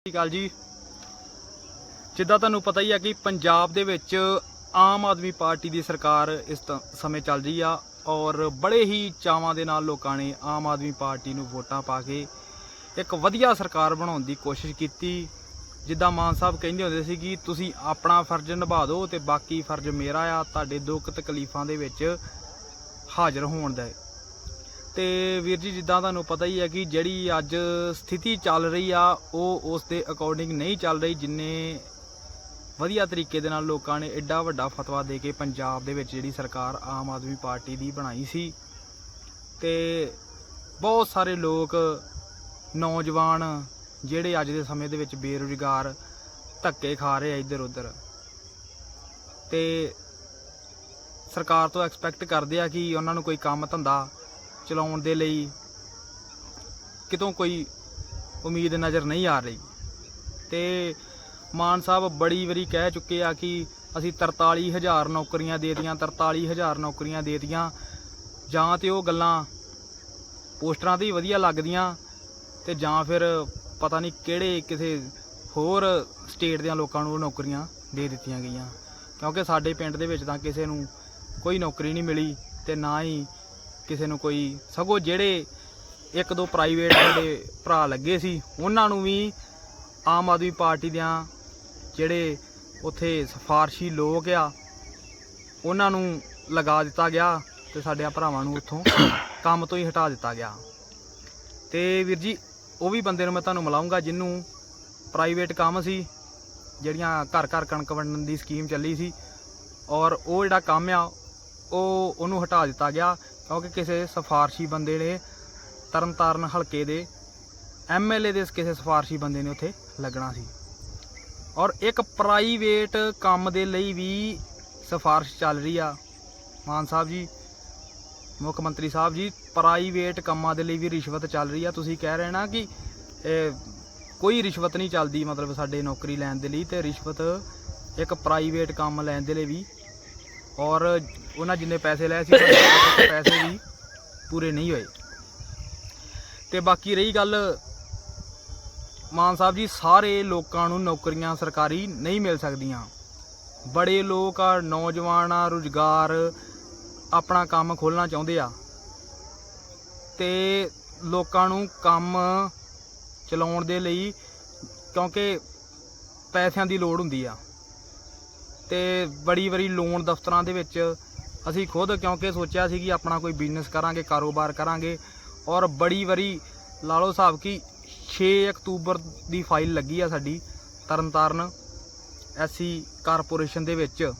ਸਤਿ ਸ਼੍ਰੀ ਅਕਾਲ ਜੀ। ਜਿੱਦਾਂ ਤੁਹਾਨੂੰ ਪਤਾ ਹੀ ਆ ਕਿ ਪੰਜਾਬ ਦੇ ਵਿੱਚ ਆਮ ਆਦਮੀ ਪਾਰਟੀ ਦੀ ਸਰਕਾਰ ਇਸ ਤ- ਸਮੇਂ ਚੱਲ ਰਹੀ ਆ ਔਰ ਬੜੇ ਹੀ ਚਾਵਾਂ ਦੇ ਨਾਲ ਲੋਕਾਂ ਨੇ ਆਮ ਆਦਮੀ ਪਾਰਟੀ ਨੂੰ ਵੋਟਾਂ ਪਾ ਕੇ ਇੱਕ ਵਧੀਆ ਸਰਕਾਰ ਬਣਾਉਣ ਦੀ ਕੋਸ਼ਿਸ਼ ਕੀਤੀ। ਜਿੱਦਾਂ ਮਾਨ ਸਾਹਿਬ ਕਹਿੰਦੇ ਹੁੰਦੇ ਸੀ ਕਿ ਤੁਸੀਂ ਆਪਣਾ ਫਰਜ਼ ਨਿਭਾ ਦਿਓ ਤੇ ਬਾਕੀ ਫਰਜ਼ ਮੇਰਾ ਆ, ਤੁਹਾਡੇ ਦੁੱਖ ਤਕਲੀਫਾਂ ਦੇ ਵਿੱਚ ਹਾਜ਼ਰ ਹੋਣ ਦਾ ਤੇ ਵੀਰ ਜੀ, ਜਿੱਦਾਂ ਤੁਹਾਨੂੰ ਪਤਾ ਹੀ ਹੈ ਕਿ ਜਿਹੜੀ ਅੱਜ ਸਥਿਤੀ ਚੱਲ ਰਹੀ ਆ, ਉਹ ਉਸ ਦੇ ਅਕੋਰਡਿੰਗ ਨਹੀਂ ਚੱਲ ਰਹੀ, ਜਿੰਨੇ ਵਧੀਆ ਤਰੀਕੇ ਦੇ ਨਾਲ ਲੋਕਾਂ ਨੇ ਐਡਾ ਵੱਡਾ ਫਤਵਾ ਦੇ ਕੇ ਪੰਜਾਬ ਦੇ ਵਿੱਚ ਜਿਹੜੀ ਸਰਕਾਰ ਆਮ ਆਦਮੀ ਪਾਰਟੀ ਦੀ ਬਣਾਈ ਸੀ। ਤੇ ਬਹੁਤ ਸਾਰੇ ਲੋਕ, ਨੌਜਵਾਨ ਜਿਹੜੇ ਅੱਜ ਦੇ ਸਮੇਂ ਦੇ ਵਿੱਚ ਬੇਰੁਜ਼ਗਾਰ ਧੱਕੇ ਖਾ ਰਹੇ ਆ ਇੱਧਰ ਉੱਧਰ। ਤੇ ਸਰਕਾਰ ਤੋਂ ਐਕਸਪੈਕਟ ਕਰਦੇ ਆ ਕਿ ਉਹਨਾਂ ਨੂੰ ਕੋਈ ਕੰਮ ਧੰਦਾ ਚਲਾਉਣ ਦੇ ਲਈ ਕਿਤੋਂ ਕੋਈ ਉਮੀਦ ਨਜ਼ਰ ਨਹੀਂ ਆ ਰਹੀ। ਤੇ ਮਾਨ ਸਾਹਿਬ ਬੜੀ ਵਾਰੀ ਕਹਿ ਚੁੱਕੇ ਆ ਕਿ ਅਸੀਂ 43000 ਨੌਕਰੀਆਂ ਦੇਤੀਆਂ ਦਿੱਤੀਆਂ 43000 ਨੌਕਰੀਆਂ ਦੇਤੀਆਂ। ਜਾਂ ਤੇ ਉਹ ਗੱਲਾਂ ਪੋਸਟਰਾਂ ਤੇ ਹੀ ਵਧੀਆ ਲੱਗਦੀਆਂ ਤੇ ਜਾਂ ਫਿਰ ਪਤਾ ਨਹੀਂ ਕਿਹੜੇ ਕਿਸੇ ਹੋਰ ਸਟੇਟ ਦੇ ਲੋਕਾਂ ਨੂੰ ਉਹ ਨੌਕਰੀਆਂ ਦੇ ਦਿੱਤੀਆਂ ਗਈਆਂ। ਕਿਉਂਕਿ ਸਾਡੇ ਪਿੰਡ ਦੇ ਵਿੱਚ ਤਾਂ ਕਿਸੇ ਨੂੰ ਕੋਈ ਨੌਕਰੀ ਨਹੀਂ ਮਿਲੀ ਤੇ ਨਾ ਹੀ ਕਿਸੇ ਨੂੰ ਕੋਈ ਸਗੋਂ ਜਿਹੜੇ ਇੱਕ ਦੋ ਪ੍ਰਾਈਵੇਟ ਜਿਹੜੇ ਭਰਾ ਲੱਗੇ ਸੀ, ਉਹਨਾਂ ਨੂੰ ਵੀ ਆਮ ਆਦਮੀ ਪਾਰਟੀ ਦਿਆਂ ਜਿਹੜੇ ਉੱਥੇ ਸਫਾਰਸ਼ੀ ਲੋਕ ਆ, ਉਹਨਾਂ ਨੂੰ ਲਗਾ ਦਿੱਤਾ ਗਿਆ ਤੇ ਸਾਡੇ ਭਰਾਵਾਂ ਨੂੰ ਉੱਥੋਂ ਕੰਮ ਤੋਂ ਹੀ ਹਟਾ ਦਿੱਤਾ ਗਿਆ। ਤੇ ਵੀਰ ਜੀ, ਉਹ ਵੀ ਬੰਦੇ ਨੂੰ ਮੈਂ ਤੁਹਾਨੂੰ ਮਿਲਾਉਂਗਾ ਜਿਹਨੂੰ ਪ੍ਰਾਈਵੇਟ ਕੰਮ ਸੀ, ਜਿਹੜੀਆਂ ਘਰ ਘਰ ਕਣਕ ਵੰਡਣ ਦੀ ਸਕੀਮ ਚੱਲੀ ਸੀ ਔਰ ਉਹ ਜਿਹੜਾ ਕੰਮ ਆ, ਉਹ ਉਹਨੂੰ ਹਟਾ ਦਿੱਤਾ ਗਿਆ। ਕਿਉਂਕਿ ਕਿਸੇ ਸਫਾਰਸ਼ੀ ਬੰਦੇ ਨੇ ਤਰਨਤਾਰਨ ਹਲਕੇ ਦੇ ਐਮਐਲਏ ਦੇ ਕਿਸੇ ਸਫਾਰਸ਼ੀ ਬੰਦੇ ਨੇ ਉੱਥੇ ਲੱਗਣਾ ਸੀ। ਔਰ ਇੱਕ ਪ੍ਰਾਈਵੇਟ ਕੰਮ ਦੇ ਲਈ ਵੀ ਸਿਫਾਰਿਸ਼ ਚੱਲ ਰਹੀ ਆ ਮਾਨ ਸਾਹਿਬ ਜੀ, ਮੁੱਖ ਮੰਤਰੀ ਸਾਹਿਬ ਜੀ, ਪ੍ਰਾਈਵੇਟ ਕੰਮਾਂ ਦੇ ਲਈ ਵੀ ਰਿਸ਼ਵਤ ਚੱਲ ਰਹੀ ਆ। ਤੁਸੀਂ ਕਹਿ ਰਹੇ ਨਾ ਕਿ ਕੋਈ ਰਿਸ਼ਵਤ ਨਹੀਂ ਚੱਲਦੀ ਮਤਲਬ ਸਾਡੇ ਨੌਕਰੀ ਲੈਣ ਦੇ ਲਈ ਤੇ ਰਿਸ਼ਵਤ ਇੱਕ ਪ੍ਰਾਈਵੇਟ ਕੰਮ ਲੈਣ ਦੇ ਲਈ ਵੀ। ਔਰ ਉਹਨਾਂ ਜਿੰਨੇ ਪੈਸੇ ਲਏ ਸੀ ਪੈਸੇ ਵੀ ਪੂਰੇ ਨਹੀਂ ਹੋਏ। ਤੇ ਬਾਕੀ ਰਹੀ ਗੱਲ, ਮਾਨ ਸਾਹਿਬ ਜੀ, ਸਾਰੇ ਲੋਕਾਂ ਨੂੰ ਨੌਕਰੀਆਂ ਸਰਕਾਰੀ ਨਹੀਂ ਮਿਲ ਸਕਦੀਆਂ। ਬੜੇ ਲੋਕ ਆ, ਨੌਜਵਾਨ ਆ, ਰੁਜ਼ਗਾਰ, ਆਪਣਾ ਕੰਮ ਖੋਲਣਾ ਚਾਹੁੰਦੇ ਆ। ਤੇ ਲੋਕਾਂ ਨੂੰ ਕੰਮ ਚਲਾਉਣ ਦੇ ਲਈ, ਕਿਉਂਕਿ ਪੈਸਿਆਂ ਦੀ ਲੋੜ ਹੁੰਦੀ ਆ। ਤੇ ਬੜੀ ਵਾਰੀ ਲੋਨ ਦਫ਼ਤਰਾਂ ਦੇ ਵਿੱਚ ਅਸੀਂ ਖੁਦ ਕਿਉਂਕਿ ਸੋਚਿਆ ਸੀ ਕਿ ਆਪਣਾ ਕੋਈ ਬਿਜ਼ਨਸ ਕਰਾਂਗੇ, ਕਾਰੋਬਾਰ ਕਰਾਂਗੇ ਔਰ ਬੜੀ ਵਾਰੀ ਲਾ ਲਓ ਹਿਸਾਬ ਕਿ 6 ਅਕਤੂਬਰ ਦੀ ਫਾਈਲ ਲੱਗੀ ਆ ਸਾਡੀ ਤਰਨਤਾਰਨ ਐਸੀ ਕਾਰਪੋਰੇਸ਼ਨ ਦੇ ਵਿੱਚ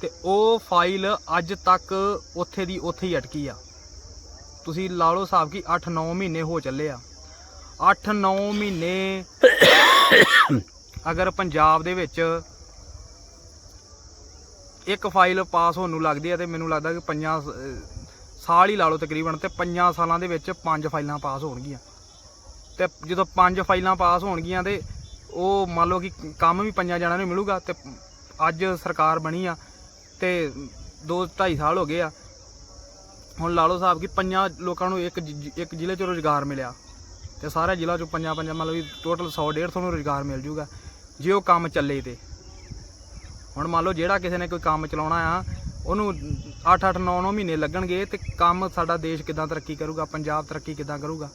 ਤੇ ਉਹ ਫਾਈਲ ਅੱਜ ਤੱਕ ਉੱਥੇ ਦੀ ਉੱਥੇ ਹੀ ਅਟਕੀ ਆ। ਤੁਸੀਂ ਲਾ ਲਓ ਹਿਸਾਬ ਕਿ 8-9 ਮਹੀਨੇ ਹੋ ਚੱਲੇ ਆ। 8-9 ਮਹੀਨੇ ਅਗਰ ਪੰਜਾਬ ਦੇ ਵਿੱਚ ਇੱਕ ਫਾਈਲ ਪਾਸ ਹੋਣ ਨੂੰ ਲੱਗਦੀ ਹੈ ਤੇ ਮੈਨੂੰ ਲੱਗਦਾ ਕਿ ਪੰਜਾਂ ਸਾਲ ਹੀ ਲਾ ਲਓ ਤਕਰੀਬਨ ਤੇ ਪੰਜਾਂ ਸਾਲਾਂ ਦੇ ਵਿੱਚ ਪੰਜ ਫਾਈਲਾਂ ਪਾਸ ਹੋਣਗੀਆਂ। ਤੇ ਜਦੋਂ ਪੰਜ ਫਾਈਲਾਂ ਪਾਸ ਹੋਣਗੀਆਂ ਤੇ ਉਹ ਮੰਨ ਲਓ ਕਿ ਕੰਮ ਵੀ ਪੰਜਾਂ ਜਣਾਂ ਨੂੰ ਮਿਲੂਗਾ ਤੇ ਅੱਜ ਸਰਕਾਰ ਬਣੀ ਆ ਤੇ 2 2.5 ਸਾਲ ਹੋ ਗਏ ਆ। ਹੁਣ ਲਾ ਲਓ ਸਾਹਿਬ ਕਿ ਪੰਜਾਂ ਲੋਕਾਂ ਨੂੰ ਇੱਕ ਜ਼ਿ- ਇੱਕ ਜ਼ਿਲ੍ਹੇ 'ਚ ਰੋਜ਼ਗਾਰ ਮਿਲਿਆ ਤੇ ਸਾਰੇ ਜ਼ਿਲ੍ਹਾ 'ਚੋਂ ਪੰਜਾਂ ਪੰਜਾਂ ਮਤਲਬ ਕਿ ਟੋਟਲ 100 150 ਨੂੰ ਰੋਜ਼ਗਾਰ ਮਿਲ ਜੂਗਾ ਜੇ ਉਹ ਕੰਮ ਚੱਲੇ ਤੇ। ਹੁਣ ਮੰਨ ਲਓ ਜਿਹੜਾ ਕਿਸੇ ਨੇ ਕੋਈ ਕੰਮ ਚਲਾਉਣਾ ਆ, ਉਹਨੂੰ 8-8 9-9 ਮਹੀਨੇ ਲੱਗਣਗੇ ਤੇ ਕੰਮ ਸਾਡਾ ਦੇਸ਼ ਕਿਦਾਂ ਤਰੱਕੀ ਕਰੂਗਾ, ਪੰਜਾਬ ਤਰੱਕੀ ਕਿਦਾਂ ਕਰੂਗਾ?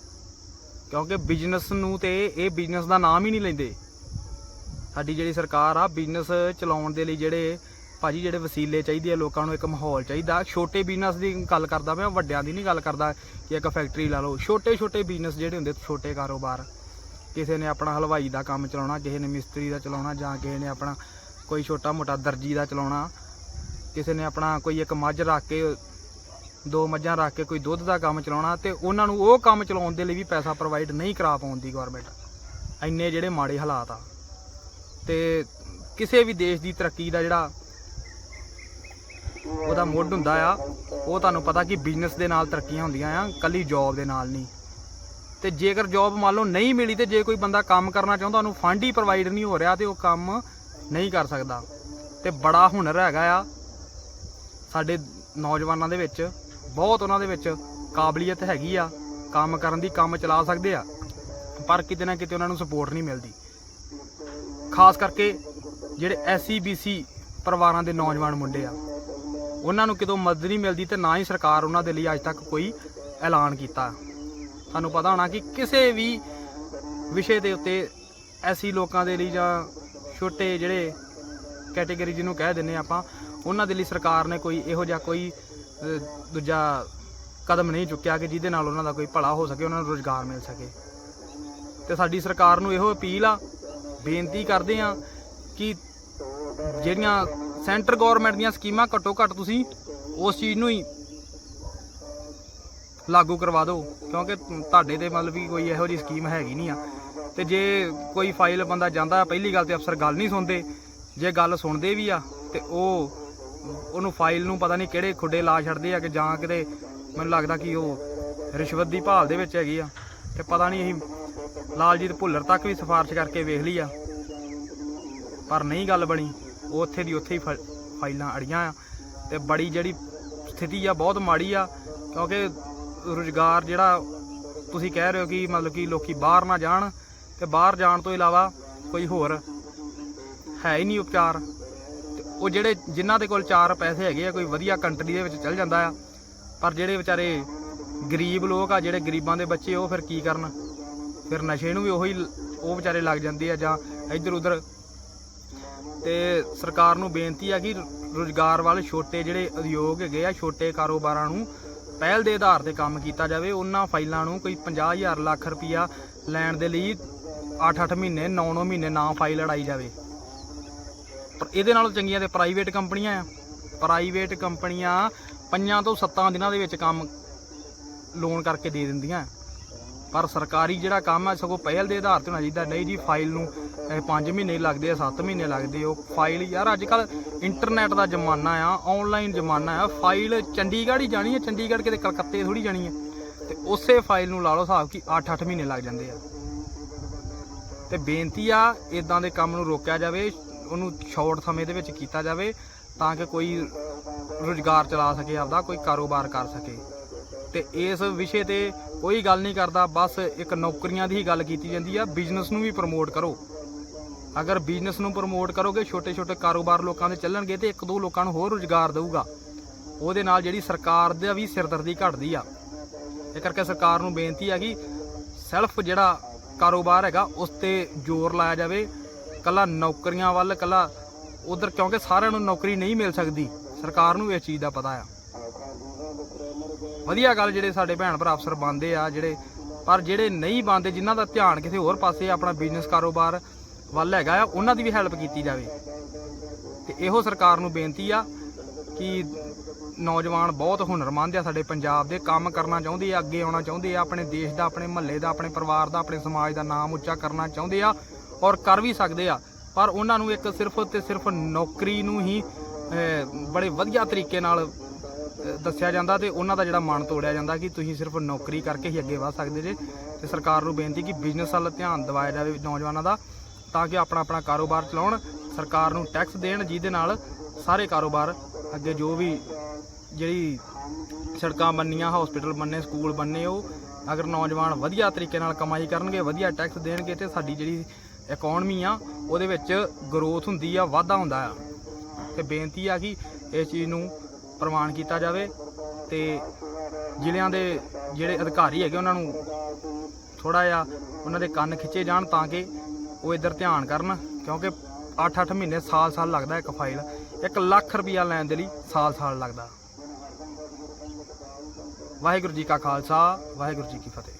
ਕਿਉਂਕਿ ਬਿਜ਼ਨਸ ਨੂੰ ਤੇ ਇਹ ਬਿਜ਼ਨਸ ਦਾ ਨਾਮ ਹੀ ਨਹੀਂ ਲੈਂਦੇ। ਸਾਡੀ ਜਿਹੜੀ ਸਰਕਾਰ ਆ ਬਿਜ਼ਨਸ ਚਲਾਉਣ ਦੇ ਲਈ ਜਿਹੜੇ ਭਾਜੀ ਜਿਹੜੇ ਵਸੀਲੇ ਚਾਹੀਦੇ ਆ, ਲੋਕਾਂ ਨੂੰ ਇੱਕ ਮਾਹੌਲ ਚਾਹੀਦਾ। ਛੋਟੇ ਬਿਜ਼ਨਸ ਦੀ ਗੱਲ ਕਰਦਾ ਮੈਂ ਵੱਡਿਆਂ ਦੀ ਨਹੀਂ ਗੱਲ ਕਰਦਾ ਕਿ ਇੱਕ ਫੈਕਟਰੀ ਲਾ ਲਓ। ਛੋਟੇ ਛੋਟੇ ਬਿਜ਼ਨਸ ਜਿਹੜੇ ਹੁੰਦੇ, ਛੋਟੇ ਕਾਰੋਬਾਰ। ਕਿਸੇ ਨੇ ਆਪਣਾ ਹਲਵਾਈ ਦਾ ਕੰਮ ਚਲਾਉਣਾ, ਕਿਸੇ ਨੇ ਮਿਸਤਰੀ ਦਾ ਚਲਾਉਣਾ ਜਾਂ ਕਿਸੇ ਨੇ ਆਪਣਾ ਕੋਈ ਛੋਟਾ ਮੋਟਾ ਦਰਜੀ ਦਾ ਚਲਾਉਣਾ, ਕਿਸੇ ਨੇ ਆਪਣਾ ਕੋਈ ਇੱਕ ਮੱਝ ਰੱਖ ਕੇ, ਦੋ ਮੱਝਾਂ ਰੱਖ ਕੇ ਕੋਈ ਦੁੱਧ ਦਾ ਕੰਮ ਚਲਾਉਣਾ ਤੇ ਉਹਨਾਂ ਨੂੰ ਉਹ ਕੰਮ ਚਲਾਉਣ ਦੇ ਲਈ ਵੀ ਪੈਸਾ ਪ੍ਰੋਵਾਈਡ ਨਹੀਂ ਕਰਾ ਪਾਉਂਦੀ ਗਵਰਨਮੈਂਟ ਇੰਨੇ ਜਿਹੜੇ ਮਾੜੇ ਹਾਲਾਤ ਆ। ਤੇ ਕਿਸੇ ਵੀ ਦੇਸ਼ ਦੀ ਤਰੱਕੀ ਦਾ ਜਿਹੜਾ ਉਹਦਾ ਮੁੱਢ ਹੁੰਦਾ ਆ, ਉਹ ਤੁਹਾਨੂੰ ਪਤਾ ਕਿ ਬਿਜ਼ਨਸ ਦੇ ਨਾਲ ਤਰੱਕੀਆਂ ਹੁੰਦੀਆਂ ਆ, ਕੱਲੀ ਜੌਬ ਦੇ ਨਾਲ ਨਹੀਂ। ਤੇ ਜੇਕਰ ਜੌਬ ਮੰਨ ਲਓ ਨਹੀਂ ਮਿਲੀ ਤੇ ਜੇ ਕੋਈ ਬੰਦਾ ਕੰਮ ਕਰਨਾ ਚਾਹੁੰਦਾ, ਉਹਨੂੰ ਫੰਡ ਹੀ ਪ੍ਰੋਵਾਈਡ ਨਹੀਂ ਹੋ ਰਿਹਾ ਤੇ ਉਹ ਕੰਮ ਨਹੀਂ ਕਰ ਸਕਦਾ। ਤੇ ਬੜਾ ਹੁਨਰ ਹੈਗਾ ਆ ਸਾਡੇ ਨੌਜਵਾਨਾਂ ਦੇ ਵਿੱਚ। ਬਹੁਤ ਉਹਨਾਂ ਦੇ ਵਿੱਚ ਕਾਬਲੀਅਤ ਹੈਗੀ ਆ। ਕੰਮ ਕਰਨ ਦੀ ਕੰਮ ਚਲਾ ਸਕਦੇ ਆ। ਪਰ ਕਿਤੇ ਨਾ ਕਿਤੇ ਉਹਨਾਂ ਨੂੰ ਸਪੋਰਟ ਨਹੀਂ ਮਿਲਦੀ। ਖਾਸ ਕਰਕੇ ਜਿਹੜੇ ਐਸਸੀ ਬੀਸੀ ਪਰਿਵਾਰਾਂ ਦੇ ਨੌਜਵਾਨ ਮੁੰਡੇ ਆ। ਉਹਨਾਂ ਨੂੰ ਕਿਤੋਂ ਮਦਦ ਨਹੀਂ ਮਿਲਦੀ ਤੇ ਨਾ ਹੀ ਸਰਕਾਰ ਉਹਨਾਂ ਦੇ ਲਈ ਅੱਜ ਤੱਕ ਕੋਈ ਐਲਾਨ ਕੀਤਾ। ਤੁਹਾਨੂੰ ਪਤਾ ਹੋਣਾ ਕਿ ਕਿਸੇ ਵੀ ਵਿਸ਼ੇ ਦੇ ਉੱਤੇ ਐਸੀ ਲੋਕਾਂ ਦੇ ਲਈ ਜਾਂ ਛੋਟੇ ਜਿਹੜੇ ਕੈਟਾਗਰੀ ਜਿਹਨੂੰ ਕਹਿ ਦਿੰਨੇ ਆਪਾਂ, ਉਹਨਾਂ ਦੇ ਲਈ ਸਰਕਾਰ ਨੇ ਕੋਈ ਇਹੋ ਜਿਹਾ ਕੋਈ ਦੂਜਾ ਕਦਮ ਨਹੀਂ ਚੁੱਕਿਆ ਕਿ ਜਿਹਦੇ ਨਾਲ ਉਹਨਾਂ ਦਾ ਕੋਈ ਭਲਾ ਹੋ ਸਕੇ, ਉਹਨਾਂ ਨੂੰ ਰੋਜ਼ਗਾਰ ਮਿਲ ਸਕੇ। ਤੇ ਸਾਡੀ ਸਰਕਾਰ ਨੂੰ ਇਹੋ ਅਪੀਲ ਆ, ਬੇਨਤੀ ਕਰਦੇ ਆ ਕਿ ਜਿਹੜੀਆਂ ਸੈਂਟਰ ਗਵਰਨਮੈਂਟ ਦੀਆਂ ਸਕੀਮਾਂ ਘੱਟੋ ਘੱਟ ਤੁਸੀਂ ਉਸ ਚੀਜ਼ ਨੂੰ ਹੀ ਲਾਗੂ ਕਰਵਾ ਦਿਓ, ਕਿਉਂਕਿ ਤੁਹਾਡੇ ਤੇ ਮਤਲਬ ਵੀ ਕੋਈ ਇਹੋ ਜਿਹੀ ਸਕੀਮ ਹੈਗੀ ਨਹੀਂ ਆ। ਤੇ ਜੇ ਕੋਈ ਫਾਈਲ ਬੰਦਾ ਜਾਂਦਾ, ਪਹਿਲੀ ਗੱਲ ਤੇ ਅਫਸਰ ਗੱਲ ਨਹੀਂ ਸੁਣਦੇ। ਜੇ ਗੱਲ ਸੁਣਦੇ ਵੀ ਆ, ਤੇ ਉਹ ਉਹਨੂੰ ਫਾਈਲ ਨੂੰ ਪਤਾ ਨਹੀਂ ਕਿਹੜੇ ਖੁੱਡੇ ਲਾ ਛੱਡਦੇ ਆ ਕਿ ਜਾਂ ਕਿਤੇ ਮੈਨੂੰ ਲੱਗਦਾ ਕਿ ਉਹ ਰਿਸ਼ਵਤ ਦੀ ਭਾਲ ਦੇ ਵਿੱਚ ਹੈਗੀ ਆ। ਤੇ ਪਤਾ ਨਹੀਂ ਅਸੀਂ ਲਾਲਜੀਤ ਭੁੱਲਰ ਤੱਕ ਵੀ ਸਿਫਾਰਿਸ਼ ਕਰਕੇ ਵੇਖ ਲਈ ਆ। ਪਰ ਨਹੀਂ ਗੱਲ ਬਣੀ। ਉਹ ਉੱਥੇ ਦੀ ਉੱਥੇ ਹੀ ਫ- ਫਾਈਲਾਂ ਅੜੀਆਂ ਆ। ਤੇ ਬੜੀ ਜਿਹੜੀ ਸਥਿਤੀ ਆ, ਬਹੁਤ ਮਾੜੀ ਆ। ਕਿਉਂਕਿ ਰੁਜ਼ਗਾਰ ਜਿਹੜਾ ਤੁਸੀਂ ਕਹਿ ਰਹੇ ਹੋ ਕਿ ਮਤਲਬ ਕਿ ਲੋਕੀ ਬਾਹਰ ਨਾ ਜਾਣ। ਤੇ ਬਾਹਰ ਜਾਣ ਤੋਂ ਇਲਾਵਾ ਕੋਈ ਹੋਰ ਹੈ ਹੀ ਨਹੀਂ ਉਪਚਾਰ। ਉਹ ਜਿਹੜੇ ਜਿਨ੍ਹਾਂ ਦੇ ਕੋਲ ਚਾਰ ਪੈਸੇ ਹੈਗੇ ਆ, ਕੋਈ ਵਧੀਆ ਕੰਟਰੀ ਦੇ ਵਿੱਚ ਚੱਲ ਜਾਂਦਾ ਆ, ਪਰ ਜਿਹੜੇ ਵਿਚਾਰੇ ਗਰੀਬ ਲੋਕ ਆ, ਜਿਹੜੇ ਗਰੀਬਾਂ ਦੇ ਬੱਚੇ, ਉਹ ਫਿਰ ਕੀ ਕਰਨ? ਫਿਰ ਨਸ਼ੇ ਨੂੰ ਵੀ ਉਹੀ ਉਹ ਵਿਚਾਰੇ ਲੱਗ ਜਾਂਦੇ ਆ ਜਾਂ ਇੱਧਰ ਉੱਧਰ ਤੇ ਸਰਕਾਰ ਨੂੰ ਬੇਨਤੀ ਆ ਕਿ ਰੁਜ਼ਗਾਰ ਵਾਲੇ ਛੋਟੇ ਜਿਹੜੇ ਉਦਯੋਗ ਹੈਗੇ ਆ, ਛੋਟੇ ਕਾਰੋਬਾਰਾਂ ਨੂੰ ਪਹਿਲ ਦੇ ਆਧਾਰ ਤੇ ਕੰਮ ਕੀਤਾ ਜਾਵੇ। ਉਹਨਾਂ ਫਾਈਲਾਂ ਨੂੰ ਕੋਈ 50000 ਲੱਖ ਰੁਪਈਆ ਲੈਣ ਦੇ ਲਈ 8-8 ਮਹੀਨੇ 9-9 ਮਹੀਨੇ ਨਾ ਫਾਈਲ ਅੜਾਈ ਜਾਵੇ। ਪਰ ਇਹਦੇ ਨਾਲੋਂ ਚੰਗੀਆਂ ਤੇ ਪ੍ਰਾਈਵੇਟ ਕੰਪਨੀਆਂ ਆ। ਪ੍ਰਾਈਵੇਟ ਕੰਪਨੀਆਂ ਪੰਜਾਂ ਤੋਂ 7 ਦਿਨਾਂ ਦੇ ਵਿੱਚ ਕੰਮ ਲੋਨ ਕਰਕੇ ਦੇ ਦਿੰਦੀਆਂ। ਪਰ ਸਰਕਾਰੀ ਜਿਹੜਾ ਕੰਮ ਹੈ ਸਗੋਂ ਪਹਿਲ ਦੇ ਆਧਾਰ ਤੇ ਹੋਣਾ ਚਾਹੀਦਾ। ਨਹੀਂ ਜੀ, ਫਾਈਲ ਨੂੰ 5 ਮਹੀਨੇ ਲੱਗਦੇ ਆ 7 ਮਹੀਨੇ ਲੱਗਦੇ ਉਹ ਫਾਈਲ ਯਾਰ ਅੱਜ ਕੱਲ ਇੰਟਰਨੈਟ ਦਾ ਜ਼ਮਾਨਾ ਆ ਆਨਲਾਈਨ ਜ਼ਮਾਨਾ ਆ। ਫਾਈਲ ਚੰਡੀਗੜ੍ਹ ਹੀ ਜਾਣੀ ਹੈ ਚੰਡੀਗੜ੍ਹ ਕਿਤੇ ਕਲਕੱਤੇ ਥੋੜੀ ਜਾਣੀ ਹੈ ਤੇ ਉਸੇ ਫਾਈਲ ਨੂੰ ਲਾ ਲਓ ਹਿਸਾਬ ਕਿ 8-8 ਮਹੀਨੇ ਲੱਗ ਜਾਂਦੇ ਆ। ਤੇ ਬੇਨਤੀ ਆ ਇਦਾਂ ਦੇ ਕੰਮ ਨੂੰ ਰੋਕਿਆ ਜਾਵੇ, ਉਹਨੂੰ ਸ਼ਾਰਟ ਸਮੇਂ ਦੇ ਵਿੱਚ ਕੀਤਾ ਜਾਵੇ ਤਾਂ ਕਿ ਕੋਈ ਰੁਜ਼ਗਾਰ ਚਲਾ ਸਕੇ, ਆਪਦਾ ਕੋਈ ਕਾਰੋਬਾਰ ਕਰ ਸਕੇ। ਤੇ ਇਸ ਵਿਸ਼ੇ ਤੇ ਕੋਈ ਗੱਲ ਨਹੀਂ ਕਰਦਾ, ਬਸ ਇੱਕ ਨੌਕਰੀਆਂ ਦੀ ਹੀ ਗੱਲ ਕੀਤੀ ਜਾਂਦੀ ਆ, ਬਿਜ਼ਨਸ ਨੂੰ ਵੀ ਪ੍ਰਮੋਟ ਕਰੋ। ਅਗਰ ਬਿਜ਼ਨਸ ਨੂੰ ਪ੍ਰਮੋਟ ਕਰੋਗੇ ਛੋਟੇ ਛੋਟੇ ਕਾਰੋਬਾਰ ਲੋਕਾਂ ਦੇ ਚੱਲਣਗੇ ਤੇ ਇੱਕ ਦੋ ਲੋਕਾਂ ਨੂੰ ਹੋਰ ਰੁਜ਼ਗਾਰ ਦੇਊਗਾ। ਉਹਦੇ ਨਾਲ ਜਿਹੜੀ ਸਰਕਾਰ ਦਾ ਵੀ ਸਿਰਦਰਦੀ ਘਟਦੀ ਆ। ਇਹ ਕਰਕੇ ਸਰਕਾਰ ਨੂੰ ਬੇਨਤੀ ਆ ਕਿ ਸੈਲਫ ਜਿਹੜਾ ਕਾਰੋਬਾਰ ਹੈਗਾ, ਉਸ ਤੇ ਜ਼ੋਰ ਲਾਇਆ ਜਾਵੇ। ਕੱਲਾ ਨੌਕਰੀਆਂ ਵੱਲ, ਕੱਲਾ ਉਧਰ ਕਿਉਂਕਿ ਸਾਰਿਆਂ ਨੂੰ ਨੌਕਰੀ ਨਹੀਂ ਮਿਲ ਸਕਦੀ, ਸਰਕਾਰ ਨੂੰ ਇਸ ਚੀਜ਼ ਦਾ ਪਤਾ ਆ। ਵਧੀਆ ਗੱਲ ਜਿਹੜੇ ਸਾਡੇ ਭੈਣ ਭਰਾ ਅਫਸਰ ਬੰਦੇ ਆ, ਜਿਹੜੇ ਪਰ ਜਿਹੜੇ ਨਹੀਂ ਬੰਦੇ ਜਿਨ੍ਹਾਂ ਦਾ ਧਿਆਨ ਕਿਸੇ ਹੋਰ ਪਾਸੇ ਆਪਣਾ ਬਿਜ਼ਨਸ ਕਾਰੋਬਾਰ ਵੱਲ ਹੈਗਾ ਆ, ਉਹਨਾਂ ਦੀ ਵੀ ਹੈਲਪ ਕੀਤੀ ਜਾਵੇ। ਤੇ ਇਹੋ ਸਰਕਾਰ ਨੂੰ ਬੇਨਤੀ ਆ ਕਿ ਨੌਜਵਾਨ ਬਹੁਤ ਹੁਨਰਮੰਦ ਆ ਸਾਡੇ ਪੰਜਾਬ ਦੇ, ਕੰਮ ਕਰਨਾ ਚਾਹੁੰਦੇ ਆ, ਅੱਗੇ ਆਉਣਾ ਚਾਹੁੰਦੇ ਆ, ਆਪਣੇ ਦੇਸ਼ ਦਾ, ਆਪਣੇ ਮਹੱਲੇ ਦਾ, ਆਪਣੇ ਪਰਿਵਾਰ ਦਾ, ਆਪਣੇ ਸਮਾਜ ਦਾ ਨਾਮ ਉੱਚਾ ਕਰਨਾ ਚਾਹੁੰਦੇ ਆ ਔਰ ਕਰ ਵੀ ਸਕਦੇ ਆ। ਪਰ ਉਹਨਾਂ ਨੂੰ ਇੱਕ ਸਿਰਫ ਤੇ ਸਿਰਫ ਨੌਕਰੀ ਨੂੰ ਹੀ ਬੜੇ ਵਧੀਆ ਤਰੀਕੇ ਨਾਲ ਦੱਸਿਆ ਜਾਂਦਾ ਤੇ ਉਹਨਾਂ ਦਾ ਜਿਹੜਾ ਮਨ ਤੋੜਿਆ ਜਾਂਦਾ ਕਿ ਤੁਸੀਂ ਸਿਰਫ ਨੌਕਰੀ ਕਰਕੇ ਹੀ ਅੱਗੇ ਵਧ ਸਕਦੇ ਜੇ। ਤੇ ਸਰਕਾਰ ਨੂੰ ਬੇਨਤੀ ਕਿ ਬਿਜ਼ਨਸ ਵੱਲ ਧਿਆਨ ਦਿਵਾਇਆ ਜਾਵੇ ਨੌਜਵਾਨਾਂ ਦਾ, ਤਾਂ ਕਿ ਆਪਣਾ ਆਪਣਾ ਕਾਰੋਬਾਰ ਚਲਾਉਣ। ਸਰਕਾਰ ਨੂੰ ਟੈਕਸ ਦੇਣ, ਜਿਹਦੇ ਨਾਲ ਸਾਰੇ ਕਾਰੋਬਾਰ ਅੱਗੇ ਜੋ ਵੀ ਜਿਹੜੀ ਸੜਕਾਂ ਬੰਨੀਆਂ ਹਸਪੀਟਲ ਬੰਨੇ ਸਕੂਲ ਬੰਨੇ ਉਹ ਅਗਰ ਨੌਜਵਾਨ ਵਧੀਆ ਤਰੀਕੇ ਨਾਲ ਕਮਾਈ ਕਰਨਗੇ, ਵਧੀਆ ਟੈਕਸ ਦੇਣਗੇ, ਤੇ ਸਾਡੀ ਜਿਹੜੀ ਇਕਨੋਮੀ ਆ, ਉਹਦੇ ਵਿੱਚ ਗਰੋਥ ਹੁੰਦੀ ਆ, ਵਾਧਾ ਹੁੰਦਾ ਆ। ਤੇ ਬੇਨਤੀ ਆ ਕਿ ਇਸ ਚੀਜ਼ ਨੂੰ ਪ੍ਰਮਾਣ ਕੀਤਾ ਜਾਵੇ ਤੇ ਜ਼ਿਲ੍ਹਿਆਂ ਦੇ ਜਿਹੜੇ ਅਧਿਕਾਰੀ ਹੈਗੇ, ਉਹਨਾਂ ਨੂੰ ਥੋੜਾ ਜਿਹਾ ਉਹਨਾਂ ਦੇ ਕੰਨ ਖਿੱਚੇ ਜਾਣ ਤਾਂ ਕਿ ਉਹ ਇੱਧਰ ਧਿਆਨ ਕਰਨ, ਕਿਉਂਕਿ 8-8 ਮਹੀਨੇ ਸਾਲ-ਸਾਲ ਲੱਗਦਾ ਇੱਕ ਫਾਈਲ 1 ਲੱਖ ਰੁਪਇਆ ਲੈਣ ਦੇ ਲਈ ਸਾਲ-ਸਾਲ ਲੱਗਦਾ। ਵਾਹਿਗੁਰੂ ਜੀ ਕਾ ਖਾਲਸਾ, ਵਾਹਿਗੁਰੂ ਜੀ ਕੀ ਫਤਿਹ।